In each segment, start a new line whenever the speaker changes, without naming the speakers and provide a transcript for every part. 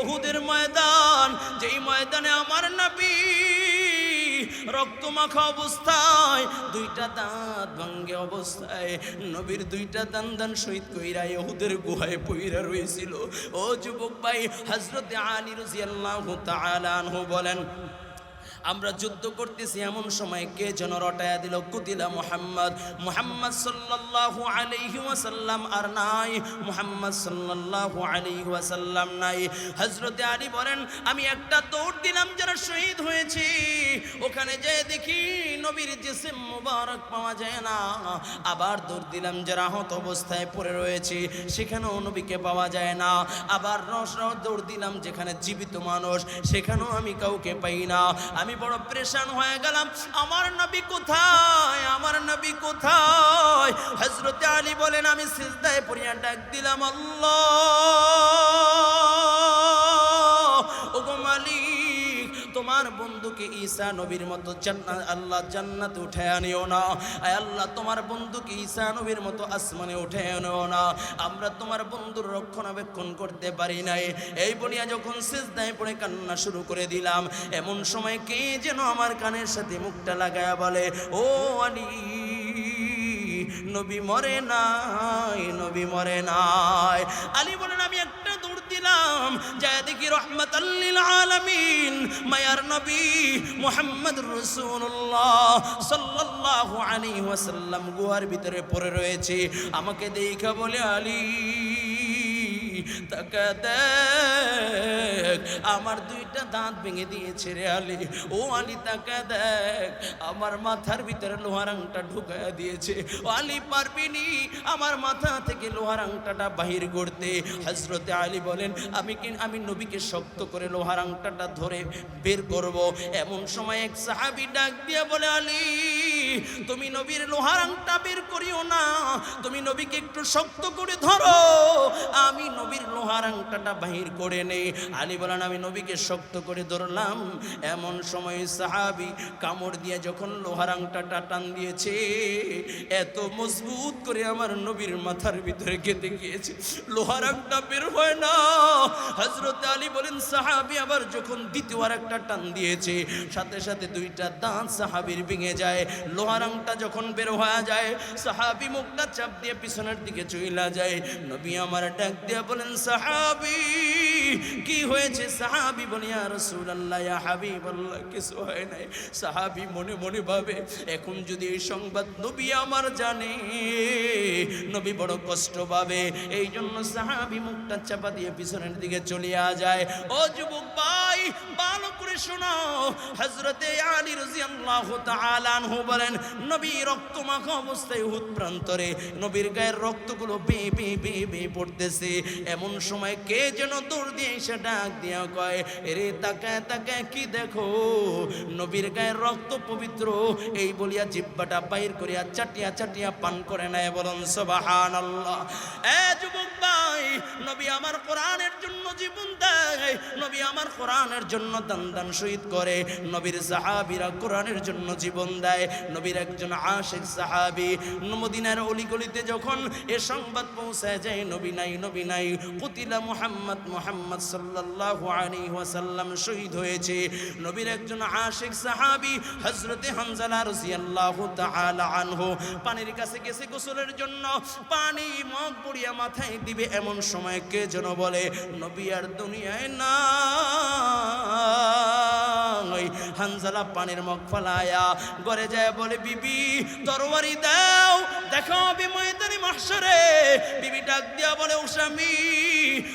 ইহুদের ময়দান, যেই ময়দানে আমার নবী রক্ত মাখা অবস্থায়, দুইটা দাঁত ভাঙ্গে অবস্থায়, নবীর দুইটা দান দান শহীদ কইরা ইহুদের গুহায় পইরা রয়েছিল ও যুবক ভাই হজরত আলী রাদিয়াল্লাহু তাআলা বলেন আমরা যুদ্ধ করতেছি এমন সময় কে যেন রটায়া দিল, কুতিলা মুহাম্মদ। মুহাম্মদ সাল্লাল্লাহু আলাইহি ওয়াসাল্লাম আর নাই, মুহাম্মদ সাল্লাল্লাহু আলাইহি ওয়াসাল্লাম নাই। হযরতে আলী বলেন, আমি একটা দৌড় দিলাম যারা শহীদ হয়েছে। ওখানে যেয়ে দেখি নবীর জিসিম মুবারক পাওয়া যায় না। আবার দৌড় দিলাম যারা আহত অবস্থায় পড়ে রয়েছে, সেখানেও নবীকে পাওয়া যায় না। আবার রস রস দৌড় দিলাম যেখানে জীবিত মানুষ, সেখানেও আমি কাউকে পাই না। আমি বড় প্রেশান হয়ে গেলাম। আমার নবী কোথায়? আমার নবী কোথায়? হজরতে আলী বলেন, আমি সিজদায় পড়িয়া ডাক দিলাম আল্লাহ। বন্ধুকে ঈসা নবীর মতো জান্নাত, আল্লাহ জান্নাতে উঠে আনিও না। আয় আল্লাহ, তোমার বন্ধুকে ঈসা নবীর মতো আসমানে উঠে আনিও না। আমরা তোমার বন্ধুর রক্ষণাবেক্ষণ করতে পারি নাই। এই বলিয়া যখন সিজদায় পড়ে কান্না শুরু করে দিলাম, এমন সময় কে যেন আমার কানের সাথে মুখটা লাগায়া বলে, ও আলী, নবী মরে নাই, নবী মরে নাই। আলী বলেন, আমি একটা দিলাম। যা দেখি রহমতাল্লিল আলমিন, মায়ার নবী মোহাম্মদ রসুল্লাহ সাল্লাহ আলী ওয়াসাল্লাম গুহার ভিতরে পড়ে রয়েছে। আমাকে দেখা বলে, আলী তাকা দেখ আমার দুইটা দাঁত ভেঙে দিয়েছে রে আলী। ও আলী তাকা দেখ আমার মাথার ভিতরে লোহার আংটা ঢুকায়া দিয়েছে। ও আলী পারবিনি আমার মাথা থেকে লোহার আংটাটা বাহির করতে। হজরতে আলী বলেন, আমি কি, আমি নবীকে শক্ত করে লোহার আংটাটা ধরে বের করব? এমন সময় এক সাহাবি ডাক দিয়ে বলে, আলী, তুমি নবীর লোহার আংটা বের করিও না। তুমি নবীকে একটু শক্ত করে ধরো। আমি নবীর লোহার আংটাটা বাহির করে নেই। আলী বলেন, আমি নবীকে শক্ত করে ধরলাম। এমন সময় সাহাবি কামড় দিয়ে যখন লোহার আংটাটা টান দিয়েছে, এত মজবুত করে আমার নবীর মাথার ভিতরে গেঁথে গিয়েছে। লোহার আংটা বের হয় না। হজরত আলী বলেন, সাহাবি আবার যখন দ্বিতীয়বার একটা টান দিয়েছে, সাথে সাথে দুইটা দাঁত সাহাবির ভেঙে যায়। লোহার আংটা যখন বের হয়ে যায়, সাহাবি মুখটা চাপ দিয়ে পিছনের দিকে চইলা যায়। নবী আমার ডাক দিয়ে বলেন, সাহাবি, কি হয়েছে? সাহাবি বলি আর রাসূলুল্লাহ, ইয়া হাবিবাল্লাহ, কিছু হয় নাই। সাহাবি মনে মনে ভাবে, এখন যদি এই সংবাদ নবী আমার জানে। নবী বড় কষ্ট পাবে। এই জন্য সাহাবি মুখটা চাপা দিয়ে পিছনের দিকে চলিয়া যায়। ও যুবক ভাই, ভালো করে শোনাও। হযরতে আলী রাদিয়াল্লাহু তাআলা আনহু বলেন, নবী রক্তমাখা অবস্থায় উহুদ প্রান্তরে, নবীর গায়ের রক্তগুলো বে বে বে বে পড়তেছে। এমন সময় কে যেন দৌড় দিয়ে এসে ডাক দিয়া কয় রে তাকায় তাকায় কি দেখো? নবীর গায়ের রক্ত পবিত্র। এই বলিয়া জিব্বাটা বাইর করিয়া চাটিয়া চাটিয়া পান করে নেয়, বলুন, সুবহানাল্লাহ। এ যুবক ভাই, নবী আমার কোরআনের জন্য জীবন দেয়, নবী আমার কোরআনের জন্য দান দান শহীদ করে। নবীর সাহাবীরা কোরআনের জন্য জীবন দেয়। নবীর একজন আশেক সাহাবী মদিনার অলিগলিতে যখন এ সংবাদ পৌঁছায় যায়, নবী নাই নবী নাই। কুতিলা মুহাম্মদ মুহাম্মদ সাল্লাল্লাহু আলাইহি ওয়াসাল্লাম শহীদ হয়েছে। নবীর একজন আশিক সাহাবী হযরতে হামজালা রাদিয়াল্লাহু তাআলা আনহু পানির কাছে গেছে গোসলের জন্য। পানি মগ পড়িয়া মাথায় দিবে এমন সময় কে যেন বলে, নবী আর দুনিয়ায় না হানজালা পানির মগ ফালায়া ঘরে যায় বলে, বিবি তরবারি দাও, দেখো হবে ময়দানি মাহশরে। বিবি ডাক দিয়া বলে ও স্বামী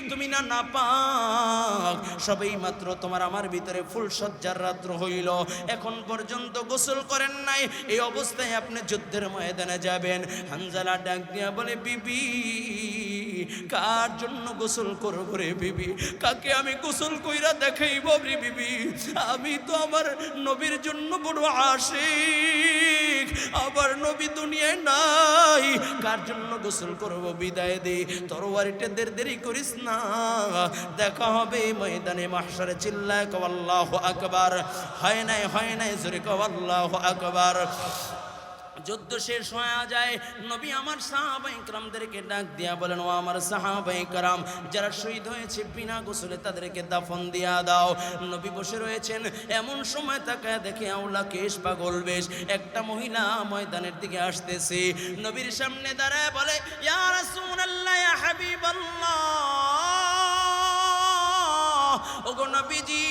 তুমি না না পাক সবেই মাত্র তোমার আমার ভিতরে ফুল সজ্জার রাত্র হইল। এখন পর্যন্ত গোসল করেন নাই, এই অবস্থায় আপনি যুদ্ধের ময়দানে যাবেন। হানজালা ডাক দিয়া বলে, বিবি কার জন্য গোসল করব রে বিবি? কাকে আমি গোসল কইরা দেখাইব রে বিবি? আমি তো আমার নবীর জন্য বড় আশিক। আবার নবী দুনিয়ায় নাই। কার জন্য গোসল করব বিদায় দে। তরবারিটা দের দেরি করিস না। দেখা হবে ময়দানে মাহশারে চিল্লায় কও আল্লাহু আকবার। হয় নাই হয় নাই, জোরে কও আল্লাহু আকবার। যুদ্ধ শেষ হয়ে যায়, নবী আমার সাহাবাই ক্রামদেরকে ডাক দিয়া বলেন, ও আমার সাহাবাই করাম যারা শহীদ হয়েছে বিনা গোসলে তাদেরকে দাফন দিয়া দাও। নবী বসে রয়েছেন, এমন সময় তাকে দেখে, আউলা, কেশ পাগল বেশ, একটা মহিলা ময়দানের দিকে আসতেছে। নবীর সামনে দাঁড়ায় বলে ইয়ার রাসূলুল্লাহ, ইয়া ওগো নবীজি,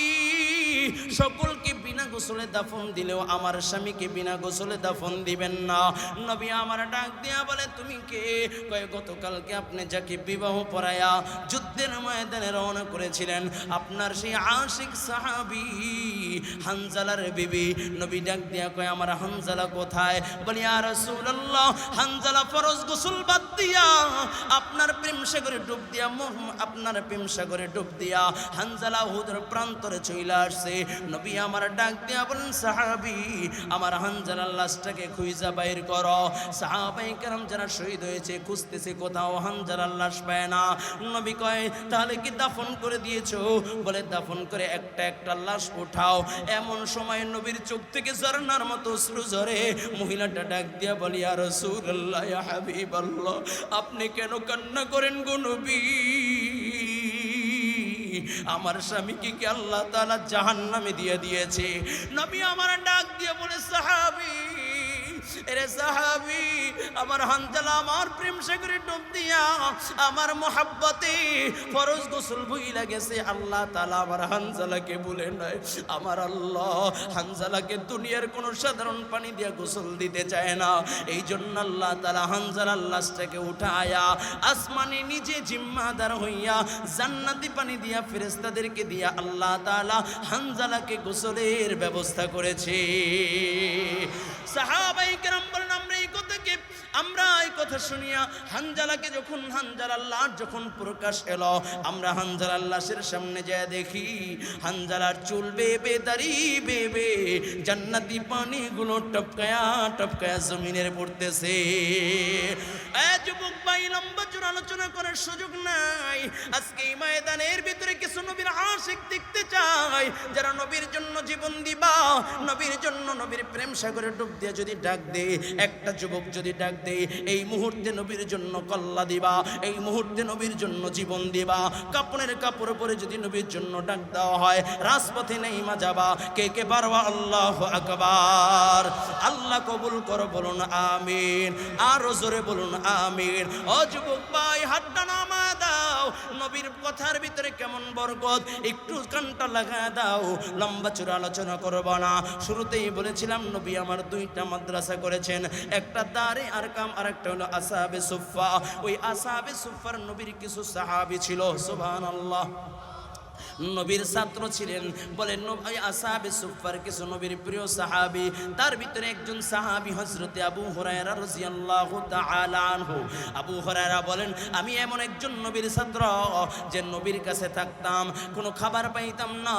সকলকে গোসলে দাফন দিলেও আমার স্বামীকে বিনা গোসলে দাফন দিবেন না। নবী আমার ডাক দিয়া বলে, তুমি কে? কয়ে, গতকালকে আপনি যাকে বিবাহ পড়ায়া যুদ্ধের ময়দানে রওনা করেছিলেন, আপনার সেই আশিক সাহাবি, হানজালার বিবি। নবী ডাক দিয়া কয়, আমার হানজালা কোথায়? বলি আর রাসূলুল্লাহ, হানজালা ফরজ গোসল বাদ দিয়া, আপনার প্রেম সাগরে ডুব দিয়া, মোহ- আপনার প্রেম সাগরে ডুব দিয়া, হানজালা হুদের প্রান্তরে চইলা আসছে। নবী আমার ডাক দিয়া বলেন, সাহাবি, আমার হানজালার লাশটাকে খুঁজা বাইর করো। সাহাবাই কেরাম যারা শহীদ হয়েছে, খুঁজতেছে কোথাও হানজালার লাশ পায় না। নবী কয়, তাহলে কি দাফন করে দিয়েছ? বলে, দাফন করে একটা একটা লাশ উঠাও। এমন সময় নবীর চোখ থেকে ঝর্ণার মতো অশ্রু ঝরে মহিলাটা ডাক দিয়া বলি আর রাসূলুল্লাহ, ইয়া হাবিবাল্লাহ, আপনি কেন কান্না করেন গো নবী? আমার স্বামীকে কি আল্লাহ তালা জাহান্নামে দিয়ে দিয়েছে? নবী আমার ডাক দিয়ে বলে সাহাবী এরে সাহাবি, আমার হানজালা, আমার প্রেম সাগরে ডুব দিয়া আমার মোহাব্বতে ফরজ গোসল ভুইলা গেছে। আল্লাহ তালা আমার হানজালাকে বলে নয় আমার আল্লাহ হানজালাকে দুনিয়ার কোনো সাধারণ পানি দিয়া গোসল দিতে চায় না। এই জন্য আল্লাহ তালা হানজালার লাশটাকে উঠায়া, আসমানে নিজে জিম্মাদার হইয়া জান্নাতি পানি দিয়া ফেরেস্তাদেরকে দিয়া আল্লাহ তালা হানজালাকে গোসলের ব্যবস্থা করেছে। সাহাবাই কেরাম বলেন আমরা এই কথাকে আমরা এই কথা শুনিয়া হানজালাকে যখন হানজালার লাশ যখন প্রকাশ এলো, আমরা হানজালার লাশের সামনে যায় দেখি, হানজালার চুল বেবে দাড়ি বেবে জান্নাতি পানিগুলো টপকায়া টপকায়া জমিনের পড়তেছে যুবক ভাই, লম্বা চূড় আলোচনা করার সুযোগ নাই। আজকে এই ময়দানের ভিতরে কিছু নবীর আশিক দেখতে চাই। যারা নবীর জন্য জীবন দিবা, নবীর জন্য নবীর প্রেম সাগরে ডুব দিয়ে যদি ডাক দে, একটা যুবক যদি ডাক দে এই মুহূর্তে নবীর জন্য কল্লা দিবা, এই মুহূর্তে নবীর জন্য জীবন দিবা। কাপড়ের কাপড় পরে যদি নবীর জন্য ডাক দেওয়া হয়, রাজপথে নেই মা যাবা। কে কে পারবা আল্লাহ আকবার। আল্লাহ কবুল করো, বলুন আমিন। আরও জোরে বলুন আমিন। অযুবক ভাই হাতটা নামা দাও। নবীর কথার ভিতরে কেমন বরকত? একটু কানটা লাগা দাও। লম্বা চূড়া আলোচনা করব না। শুরুতেই বলেছিলাম, নবী আমার দুইটা মাদ্রাসা করেছেন। একটা দারে আর কাম আর একটা হলো আসাবে সুফা ওই আসাবে সুফার নবীর কিছু সাহাবি ছিল। সুবহানাল্লাহ। নবীর ছাত্র ছিলেন। বলেন আসাবে সুফার কিছু নবীর প্রিয় সাহাবি, তার ভিতরে একজন সাহাবি হজরতে আবু হুরায়রা রাদিয়াল্লাহু তাআলা আনহু। আবু হুরায়রা বলেন, আমি এমন একজন নবীর ছাত্র যে নবীর কাছে থাকতাম, কোনো খাবার পাইতাম না,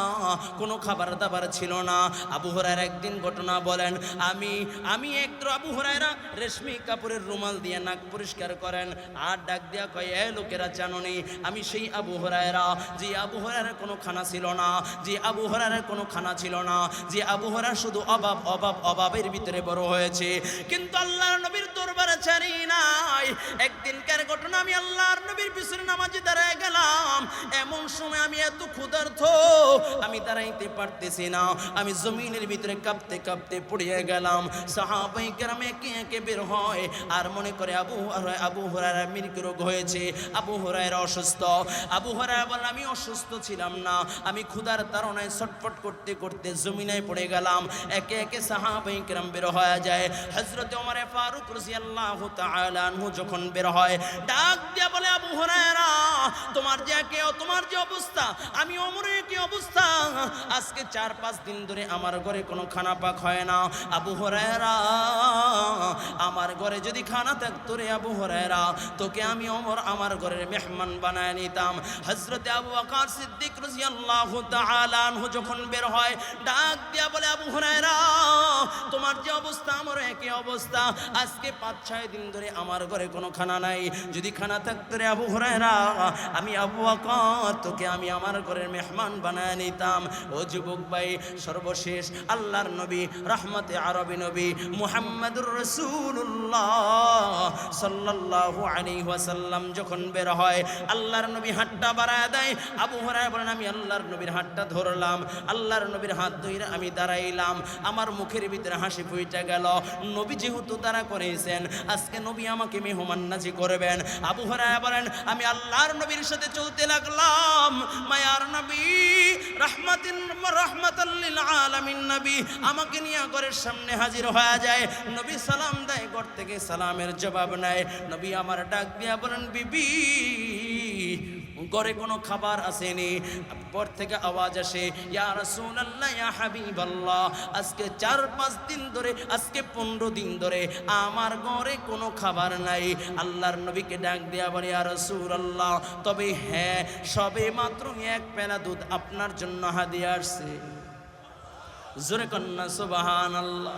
কোনো খাবার দাবার ছিল না। আবু হুরায়রা একদিন ঘটনা বলেন, আমি আমি একটু আবু হুরায়রা রেশমি কাপড়ের রুমাল দিয়ে নাক পরিষ্কার করেন, আর ডাক দিয়া কয়, এ লোকেরা জাননি আমি সেই আবু হুরায়রা, যে আবু হুরায়রা কোনো খানা ছিল না, যে আবু হরারের কোনো খানা ছিল না, যে আবু হরার শুধু অভাব অভাব, অভাবের ভিতরে বড় হয়েছে। কিন্তু আল্লাহ নবীর দরবারে একদিনকার ঘটনা, আমি আল্লাহর নবীর পিছনে নামাজে দাঁড়ায় গেলাম। এমন সময় আমি এত ক্ষুধার্থ আমি দাঁড়াইতে পারতেছি না। আমি জমিনের ভিতরে কাঁপতে কাঁপতে পড়িয়ে গেলাম। সাহাবাই গ্রামে একে একে বের হয় আর মনে করে, আবু আবু হরার মৃত্যু রোগ হয়েছে। আবু হরায়ের অসুস্থ। আবু হরায় বলে আমি অসুস্থ ছিলাম না। আমি ক্ষুধার তাড়নায় ছটফট করতে করতে জমিনায় পড়ে গেলাম। একে একে সাহাবাই কেরাম বের হয়ে যায়। হজরত ওমরে ফারুক রাদিয়াল্লাহু তাআলা যখন বের হয়, ডাক দিয়া বলে, আবু হরায়রা, তোমার যে কে তোমার যে অবস্থা, আমি ওমরে কি অবস্থা। আজকে চার পাঁচ দিন ধরে আমার ঘরে কোনো খানা পাক হয় না। আবু হুরায়রা আমার ঘরে যদি খানা থাকতো রে আবু হুরায়রা, তোকে আমি ওমর আমার ঘরের মেহমান বানায় নিতাম। হজরতে আবু আকার সিদ্দিক যখন বের হয়, ডাক দিয়া বলে, আবু হুরায়রা, তোমার যে অবস্থা আমার একই অবস্থা। আজকে পাঁচ, ছয় দিন ধরে আমার ঘরে কোনো খানা নাই। যদি খানা থাকতো রে আবু হুরায়রা, আমি আবু বকর, তোকে আমি আমার ঘরের মেহমান বানায় নিতাম। ও যুবক ভাই, সর্বশেষ আল্লাহর নবী, রহমতে আরবি নবী, মুহাম্মাদুর রাসূলুল্লাহ সাল্লাল্লাহু আলাইহি ওয়াসাল্লাম যখন বের হয়, আল্লাহর নবী হাতটা বাড়ায় দেয়। আবু হুরায়রা বলেন, আমি আল্লাহর নবীর হাতটা ধরলাম, আল্লাহর নবীর হাত ধরে আমি দাঁড়াইলাম, আমার মুখের ভিতরে হাসি ফুইটা গেল। নবী যেহেতু তারা করেছেন, আজকে নবী আমাকে মেহমান নাজি করবেন। আবু হুরায়রা বলেন, আমি আল্লাহর নবীর সাথে চলতে লাগলাম, মায়ার নবী, রহমাতিন রহমাতাল্লিল আলামিন নবী। আমাকে নিয়ে ঘরের সামনে হাজির হয়ে যায়। নবী সালাম দেয় ঘর থেকে সালামের জবাব নেয়। নবী আমার ডাক দিয়া বলেন, বিবি, ঘরে কোনো খাবার আসেনি। পর থেকে আওয়াজ আসে, ইয়া রাসূলুল্লাহ, ইয়া হাবিবাল্লাহ, আজকে চার পাঁচ দিন ধরে, আজকে পনেরো দিন ধরে আমার ঘরে কোনো খাবার নাই। আল্লাহর নবীকে ডাক দেয়া বলে, ইয়া রাসূলুল্লাহ, তবে হ্যাঁ সবে মাত্র এক পেলা দুধ আপনার জন্য হাদিয়া আসছে। জোরে কন্যা সুবাহান আল্লাহ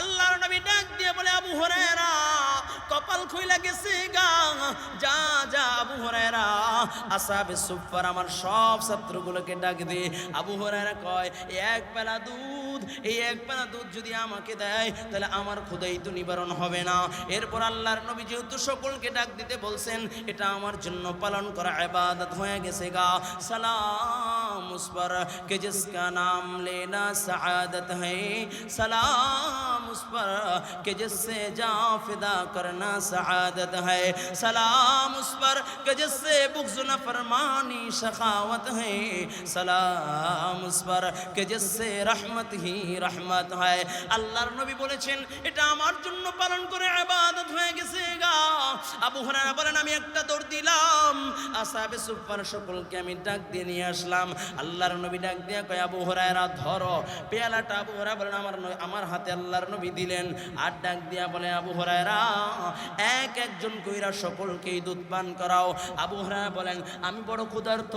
আল্লাহর নবী ডাক দিয়ে বলে, আবু হরায়রা, কপাল খুইলা গেছে গা। যা যা, আবু হরায়রা। আসাবে সুফার আমার সব ছাত্রগুলোকে ডাক দে। আবু হরায়রা কয় এক বেলা দুধ, এই এক বেলা দুধ যদি আমাকে দেয়, তাহলে আমার ক্ষুদাই তো নিবারণ হবে না। এরপর আল্লাহর নবী যেহেতু সকলকে ডাক দিতে বলছেন, এটা আমার জন্য পালন করা ইবাদত হয়ে গেছে গা। সালাম। उस पर कि जिसका नाम लेना सआदत है सलाम। उस पर कि जिससे जा फिदा करना सआदत है सलाम उस पर कि जिससे बुग्ज न फरमानी शखावत है सलाम उस पर कि जिससे रहमत ही रहमत है আল্লাহর নবী বলেছেন এটা আমার জন্য পালন করে ইবাদত হয়ে গেছে গা আবু হুরায়রা বলেন আমি একটা দৌড় দিলাম আসাবে সুফার সকলকে আমি ডাক দিয়ে নিয়ে আসলাম আল্লাহর নবী ডাক দিয়ে কয় আবু হুরায়রা ধরো পেয়ালাটা আবু হুরায়রা বলেন আমার নবী- আমার হাতে আল্লাহর নবী দিলেন আর ডাক দিয়া বলে, আবু হুরায়রা, এক একজন কইরা সকলকেই দুধ পান করাও। আবু হুরায়রা বলেন, আমি বড় ক্ষুধার্ত,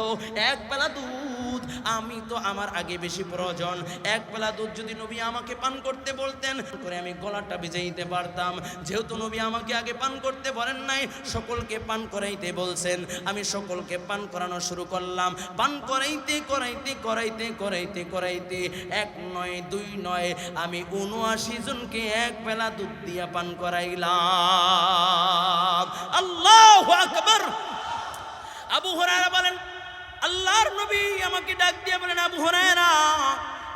এক বেলা দুধ, আমি তো আমার আগে বেশি প্রয়োজন। এক বেলা দুধ যদি নবী আমাকে পান করতে বলতেন, করে আমি গলাটা ভিজাইতে পারতাম। যেহেতু নবী আমাকে আগে পান করতে বলেন নাই, সকলকে পান করাইতে বলছেন। আমি সকলকে পান করানো শুরু করলাম। পান করাইতে করাইতে করাইতে করাইতে করাইতে, এক নয়, দুই নয়, আমি উনআশি জনকে এক বেলা দুধ দিয়া পান করাইলাম। আল্লাহ আকবর। আবু হরারা বলেন, আল্লাহর নবী আমাকে ডাক দিয়ে বলেন, আবু হরায়রা,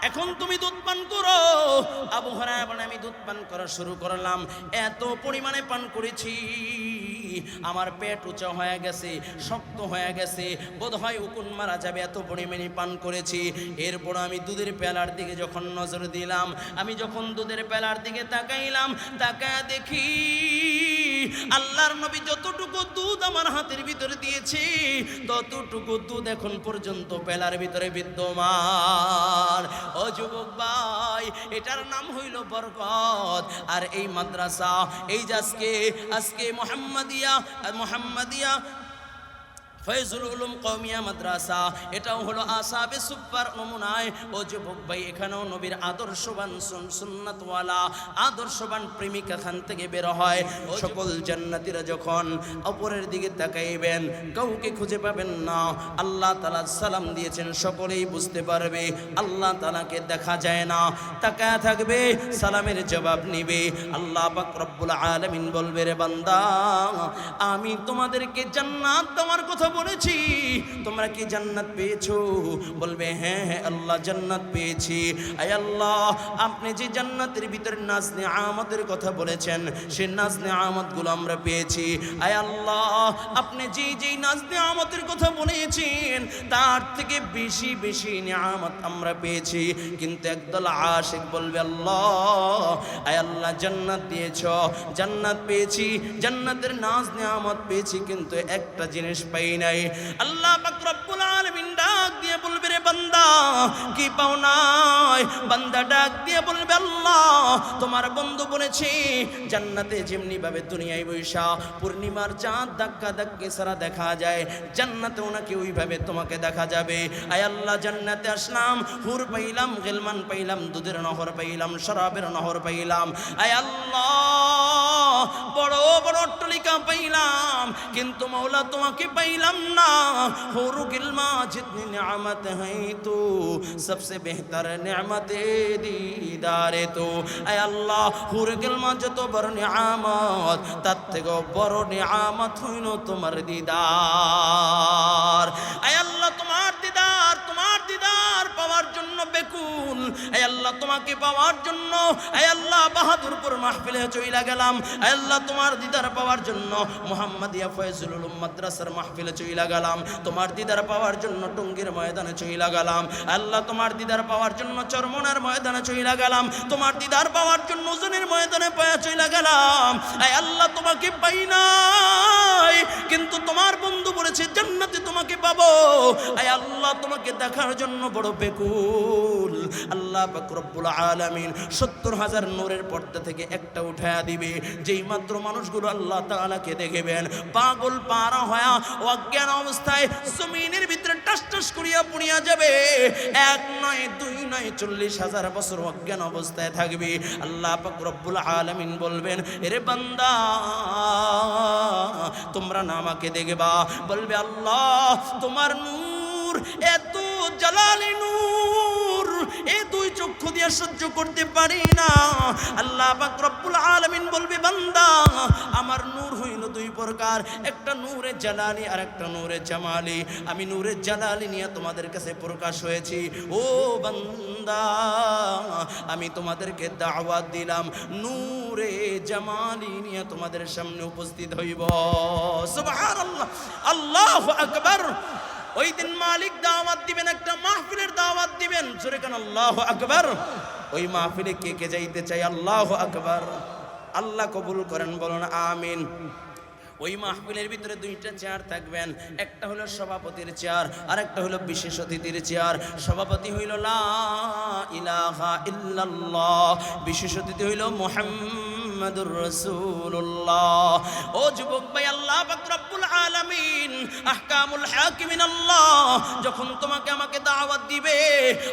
এখন তুমি দুধ পান করো। আবু হরায়রা বলেন, আমি দুধ পান করা শুরু করলাম, এত পরিমাণে পান করেছি। আমার পেট উঁচা হয়ে গেছে, শক্ত হয়ে গেছে বোধ হয় উকুন মারা যাবে, এত পরিমাণে পান করেছি। এরপর আমি দুধের পেলার দিকে যখন নজর দিলাম, আমি যখন দুধের পেলার দিকে তাকাইলাম, তাকায় দেখি আল্লাহর নবী যতটুকু দুধ আমার হাতের ভিতরে দিয়েছে, ততটুকু দুধ এখন পর্যন্ত পেলার ভিতরে বিদ্যমান। ও যুবক ভাই, এটার নাম হইল বরকত। আর এই মাদ্রাসা, এই যে আজকে আজকে মোহাম্মদিয়া মোহাম্মদিয়া ফয়জুল উলুম কৌমিয়া মাদ্রাসা। এটাও হলো আসাবে সুপার নমুনায়। ও যুবক ভাই, এখানেও নবীর আদর্শবান সুন- সুন্নাতওয়ালা, আদর্শবান প্রেমিক এখান থেকে বের হয়। ও সকল জান্নাতীরা যখন অপরের দিকে তাকাইবেন, কাউকে খুঁজে পাবেন না। আল্লাহ তালা সালাম দিয়েছেন, সকলেই বুঝতে পারবে। আল্লাহ তালাকে দেখা যায় না। তাকায় থাকবে, সালামের জবাব নিবে। আল্লাহ পাক রব্বুল আলামিন বলবে, রে বান্দা, আমি তোমাদেরকে জান্নাত দেওয়ার কথা বলেছি, তোমরা কি জান্নাত পেয়েছ? বলবে হ্যাঁ হ্যাঁ আল্লাহ জান্নাত পেয়েছি। আয় আল্লাহ, আপনি যে জান্নাতের ভিতরে নাজ আমাদের কথা বলেছেন, সে নাজ আমাতগুলো আমরা পেয়েছি। আয় আল্লাহ, আপনি যে যেই নাজ আমাদের কথা বলেছেন, তার থেকে বেশি বেশি নিয়ামত আমরা পেয়েছি। কিন্তু একদল আশিক বলবে, আল্লাহ, আয় আল্লাহ, জান্নাত দিয়েছ, জান্নাত পেয়েছি, জান্নাতের নাজ নিয়ামত পেয়েছি, কিন্তু একটা জিনিস পাই নাই। আল্লাহ পাক রব্বুল আলামিন ডাক দিয়ে বলবে বান্দা, কি পাও নাই? বান্দা ডাক দিয়ে বলবে, আল্লাহ, তোমার বন্ধু বলেছে, জান্নাতে যেমনি ভাবে দুনিয়ায় বৈশা, পূর্ণিমার চাঁদ ধাক্কা ধাক্কি সারা দেখা যায় জান্নাতে ওনাকে ওইভাবে তোমাকে দেখা যাবে। আয় আল্লাহ, জান্নাতে আসলাম, হুর পাইলাম, গেলমান পাইলাম, দুধের নহর পাইলাম, শরাবের নহর পাইলাম। আয় আল্লাহ, বড় বড় অট্টলিকা পাইলাম, কিন্তু মৌলা তোমাকে পাইলাম না। হুরু গিলমা, জিতনি নিয়ামত হই তো সবসে বেহতর নিয়ামত দিদারে তো আয় আল্লাহ হুর গিলমা যত বড় নিয়ামত তার থেকে বড় নিয়ামত হইল তোমার দিদার আয় আল্লাহ তোমার বেকুল। আয় আল্লাহ, তোমাকে পাওয়ার জন্য, আয় আল্লাহ, বাহাদুরপুর মাহফিলে চইলা গেলাম। আয় আল্লাহ, তোমার দিদার পাওয়ার জন্য মোহাম্মদিয়া ফয়জুল মাদ্রাসার মাহফিলে চইলা গেলাম। তোমার দিদার পাওয়ার জন্য টঙ্গীর ময়দানে চইলা গেলাম। আল্লাহ, তোমার দিদার পাওয়ার জন্য চরমনার ময়দানে চইলা গেলাম। তোমার দিদার পাওয়ার জন্য ওজনের ময়দানে পায়া চইলা গেলাম। আয় আল্লাহ, তোমাকে পাই নাই, কিন্তু তোমার বন্ধু বলেছে, জান্নাতে তোমাকে পাবো। আয় আল্লাহ, তোমাকে দেখার জন্য বড় বেকুল। আল্লাহ পাক রব্বুল আলামিন সত্তর হাজার নূরের পর্দা থেকে একটা উঠায়া দিবে। যেই মাত্র মানুষগুলো আল্লাহ তাআলাকে দেখবেন, পাগল পারা হয়া অজ্ঞান অবস্থায় জমিনের ভিতরে টাস টাস করিয়া পুড়িয়া যাবে। এক নয়, দুই নয়, চল্লিশ হাজার বছর অজ্ঞান অবস্থায় থাকবে। আল্লাহ রব্বুল আলামিন বলবেন, এরে বান্দা, তোমরা না আমাকে দেখবা? বলবে, আল্লাহ, তোমার নূর এত জালালি নূর দিয়ে সহ্য করতে পারি না। আল্লাহ রব্বুল আলামিন বলবে, বান্দা, আমার নূর হইল দুই প্রকার। একটা নূরে জালালি আর একটা নূরে জামালি। আমি নূরে জালালি নিয়ে তোমাদের কাছে প্রকাশ হয়েছি। ও বান্দা, আমি তোমাদেরকে দাওয়াত দিলাম, নূরে জামালি নিয়ে তোমাদের সামনে উপস্থিত হইব। সুবহানাল্লাহ। আল্লাহু আকবার। ওই দিন মালিক দাওয়াত দিবেন, একটা মাহফিলের দাওয়াত দিবেন। জোরে কেন? আল্লাহ আকবার। ওই মাহফিলে কে কে যাইতে চাই আল্লাহ আকবার। আল্লাহ কবুল করেন, বলুন আমিন। ওই মাহফিলের ভিতরে দুইটা চেয়ার থাকবেন। একটা হলো সভাপতির চেয়ার আর একটা হলো বিশেষ অতিথির চেয়ার। সভাপতি হইল লা ইলাহা ইল্লাল্লাহ, বিশেষ অতিথি হইল মুহাম্মাদুর রাসূলুল্লাহ। ও যুবক ভাই, আল্লাহ পাক রব্বুল আলামিন, আহকামুল হাকিমিন আল্লাহ, যখন তোমাকে আমাকে দাওয়াত দিবে,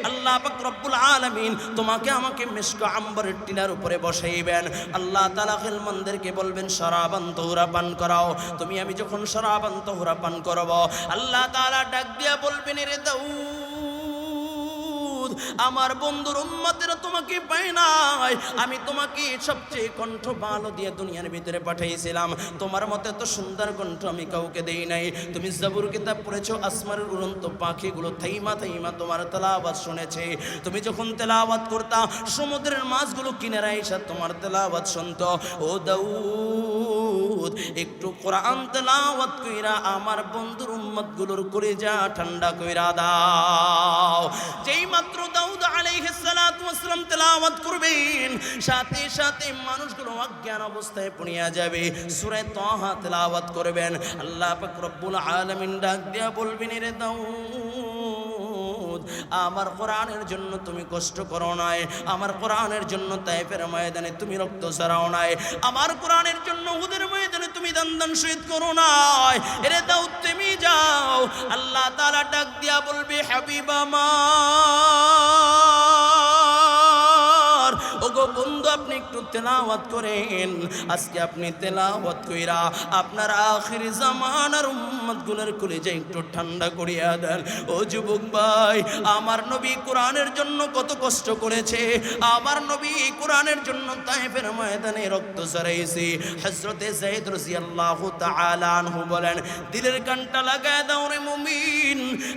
আল্লাহ পাক রব্বুল আলামিন তোমাকে আমাকে মিশক আম্বরের টিলার উপরে বসাইবেন। আল্লাহ তাআলা খিলমনদেরকে বলবেন, শরাবান তোহরা পান করাও। তুমি, আমি যখন শরাবান তোহরা পান করব। আল্লাহ তাআলা ডাক দিয়া বলবেন রে দাউদ আমার বন্ধুর উম্মতেরা তোমাকে পায় নাই। আমি তোমাকে সবচেয়ে কণ্ঠ ভালো দিয়ে দুনিয়ার ভিতরে পাঠিয়েছিলাম তোমার মতে তো সুন্দর কণ্ঠ আমি কাউকে দেই নাই। তুমি জাবুর কিতাব পড়েছো, আসমানের উড়ন্ত পাখিগুলো থাইমা থাইমা তোমার তেলাওয়াত শুনেছে। তুমি যখন তেলাওয়াত করতা, সমুদ্রের মাছগুলো কিনারা এসে তোমার তেলাওয়াত শুনতো। ও দাউদ একটু কোরআন তেলাওয়াত কইরা আমার বন্ধুর উম্মতগুলোর করে যা ঠান্ডা কইরা দাও। যেই মাত্র দাউদ আলাইহিস সালাতু ওয়াসসালাম তেলাওয়াত করবেন, সাথে সাথে মানুষগুলো অজ্ঞান অবস্থায় পড়িয়া যাবে। সূরা তাহা তেলাওয়াত করবেন। আল্লাহ পাক রব্বুল আলামিন ডাক দিয়া বলবেন রে দাউদ আমার কোরআনের জন্য তুমি কষ্ট করো নাই, আমার কোরআনের জন্য তাইফের ময়দানে তুমি রক্ত সারাও নাই, আমার কোরআনের জন্য হুদের ময়দানে তুমি দান শহীদ করো নাই। এরে দাও তুমি যাও, আল্লাহ তাআলা ডাক দিয়া বলবে, হাবিব আমার ওগো বন্ধু তেলাওয়াত করেন। আজকে আপনি তেলাওয়াত কইরা আপনার আখির জামানার উম্মতগুলোর কলেজে একটু ঠান্ডা করিয়া দেন। ও যুবক ভাই, আমার নবী কোরআনের জন্য কত কষ্ট করেছে। আমার নবী কোরআনের জন্য তাইফের ময়দানে রক্ত সরাইছে হযরতে যায়েদ রাদিয়াল্লাহু তাআলা আনহু বলেন, দিলের কানটা লাগায় দাও রে মুমিন।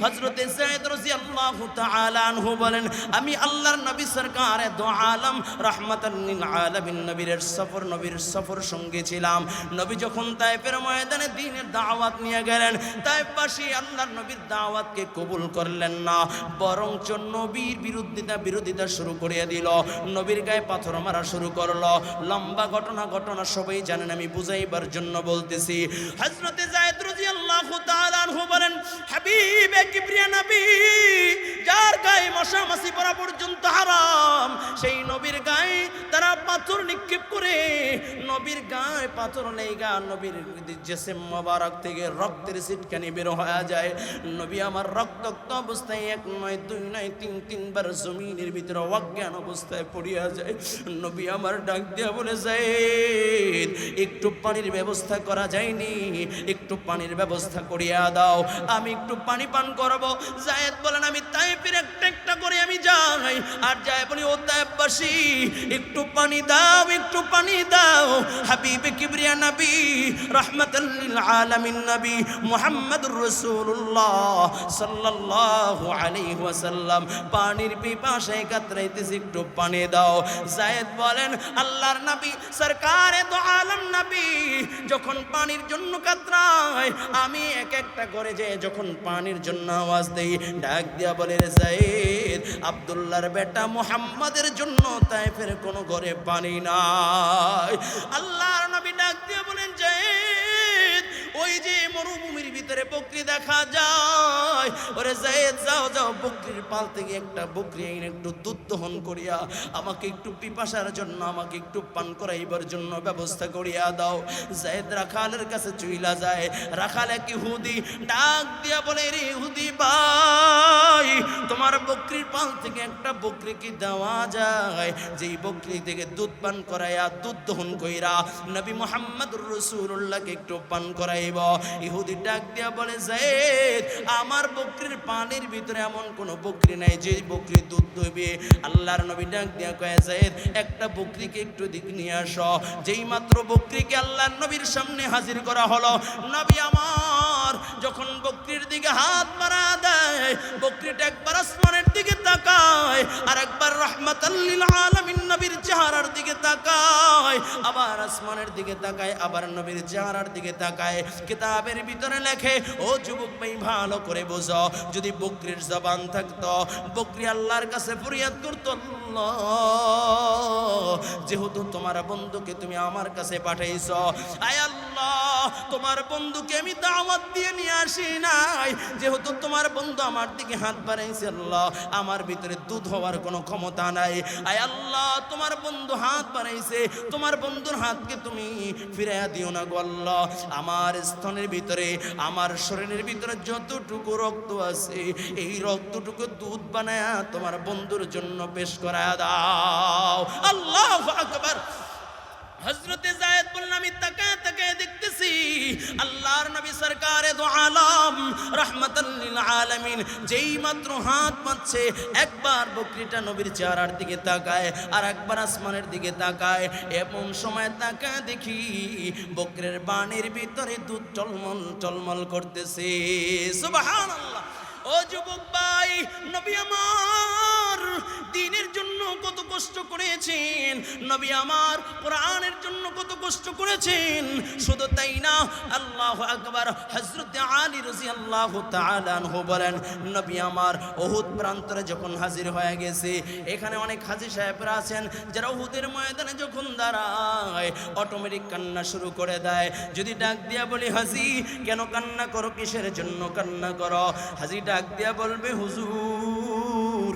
হযরতে যায়েদ রাদিয়াল্লাহু তাআলা আনহু বলেন, আমি আল্লাহর নবী সরকার দো আলম রাহমাতাল লিল আলামিন নবীর সফর নবীর সফর সঙ্গে ছিলাম। নবী যখন তাইফের ময়দানে দ্বীনের দাওয়াত নিয়ে গেলেন তাইফবাসী আল্লাহর নবীর দাওয়াতকে কবুল করলেন না, বরঞ্চ নবীর বিরোধিতা বিরোধিতা শুরু করিয়ে দিল। নবীর গায়ে পাথর মারা শুরু করল। লম্বা ঘটনা ঘটনা সবাই জানেন, আমি বুঝাইবার জন্য বলতেছি। হজরতে হযরতে যায়েদ রাদিয়াল্লাহু তাআলা আনহু বলেন, হাবিবে কিবরিয়া নবী, যার গায়ে মশা মাসি পর্যন্ত হারাম, সেই নবীর গায়ে তারা পাথর নিক্ষেপ করে, নবীর গায়ে পাথর নেই গা, নবীর জেসেম মোবারক থেকে রক্তের সিটকানি বের হয়ে যায়। নবী আমার রক্তাক্ত অবস্থায় এক নয়, দুই নয়, তিন, তিনবার জমিনের ভিতরে অজ্ঞান অবস্থায় পড়িয়া যায়। নবী আমার ডাক দিয়া বলে যায় একটু পানির ব্যবস্থা করা যায়নি, একটু পানির ব্যবস্থা করিয়া দাও, আমি একটু পানি পান করব। জায়েদ বলেন, আমি তাইপের একটা একটা করে আমি যাই। আর যাই বলি, ও তাইপবাসী একটু পানি দাও, একটু পানি দাও। হাবিবে কিবরিয়া নবী রহমতুল্লিল আলামিন নবী মুহাম্মদুর রাসূলুল্লাহ সাল্লাল্লাহু আলাইহি ওয়াসাল্লাম পানির পিপাসায় কাতরাইতেছে একটু পানি দাও। জায়েদ বলেন, আল্লাহর নবী, সরকারে তো আলম নবী, যখন পানির জন্য কাতরায়, আমি এক একটা করে যে যখন পানির জন্য আওয়াজ দেই, ডাক দিয়া বলে, রে জায়েদ আব্দুল্লাহর বেটা মোহাম্মদের জন্য তাইফের কোনো ঘরে পানি নাই। আল্লাহর নবী ডাক দিয়া বলেন জায়েদ ওই যে মরুভূমির ভিতরে বকরি দেখা যায়, ওরে জায়েদ, যাও যাও, বকরির পাল থেকে একটা বকরি এনে একটু দুধ দহন করিয়া আমাকে একটু পিপাসার জন্য, আমাকে একটু পান করাইবার জন্য ব্যবস্থা করিয়া দাও। জায়েদ রাখালের কাছে চুইলা যায়। রাখাল এক ইহুদি ডাক দিয়া বলে, রে ইহুদি ভাই, তোমার বকরির পাল থেকে একটা বকরি কি দেওয়া যায়? যেই বকরি থেকে দুধ পান করাইয়া দুধ দহন কইরা নবী মোহাম্মদ রসুল্লাহকে একটু পান করাইব। ইহুদি ডাক দিয়া বলে জায়েদ আমার বকরির পানির ভিতরে এমন কোন বকরি নাই যে বকরি দুধ দইবে আল্লাহর নবী ডাক দিয়া কয়ে জায়েদ একটা বকরিকে একটু দিক নিয়ে আসো। যেই মাত্র বকরিকে আল্লাহর নবীর সামনে হাজির করা হলো, নবী আমার যখন বকরির দিকে হাত মারা দেয়, বকরিটা একবার আসমানের দিকে তাকায়, আর একবার রহমাতাল্লিল আলামিন নবীর চেহারার দিকে তাকায়, আবার আসমানের দিকে তাকায়, আবার নবীর চেহারার দিকে তাকায়। কিতাবের ভিতরে লেখে, ও যুবক ভাই ভালো করে বোঝো। যদি বকরির জবান থাকতো, বকরি আল্লাহর কাছে ফরিয়াদ করতো যেহেতু তোমার বন্ধুকে তুমি আমার কাছে পাঠাইছ, আয় আল্লাহ তোমার বন্ধুকে আমি দাওয়াত দিয়ে নিয়ে আসি নাই। যেহেতু তোমার বন্ধু আমার দিকে হাত বাড়াইছে আল্লাহ, আমার ভিতরে দুধ হওয়ার কোনো ক্ষমতা নাই। আয় আল্লাহ, তোমার বন্ধু হাত বাড়াইছে, তোমার বন্ধুর হাতকে তুমি ফিরাইয়া দিও না গো আল্লাহ। আমার স্তনের ভিতরে, আমার শরীরের ভিতরে যতটুকু রক্ত আছে, এই রক্তটুকু দুধ বানায়া তোমার বন্ধুর জন্য পেশ করা দাও। আল্লাহ আকবার। হজরতে জায়েদ বললেন, আমি তাকায় তাকায় দেখতেছি আল্লাহর নবী সরকারে দো আলম রহমতুল্লিল আলামিন, যেই মাত্র হাত মারছে একবার বকরিটা নবীর চেহারার দিকে তাকায় আর একবার আসমানের দিকে তাকায়। এমন সময় তাকায় দেখি বকরের বাণীর ভিতরে দুধ টলমল টলমল করতেছে। সুবহানাল্লাহ। ও যুবক ভাই, নবী আমার, দিনের জন্য কত কষ্ট করেছেন। নবী আমার কোরআনের জন্য কত কষ্ট করেছেন। শুধু তাই না, আল্লাহ আকবার হজরত আলী রাজি আল্লাহ তালানহু বলেন, নবী আমার ওহুদ প্রান্তরে যখন হাজির হয়ে গেছে, এখানে অনেক হাজি সাহেবরা আছেন, যারা ওহুদের ময়দানে যখন দাঁড়ায় অটোমেটিক কান্না শুরু করে দেয়। যদি ডাক দিয়া বলি, হাজি, কেন কান্না করো? কিসের জন্য কান্না করো? হাজি ডাক দিয়া বলবে, হুজুর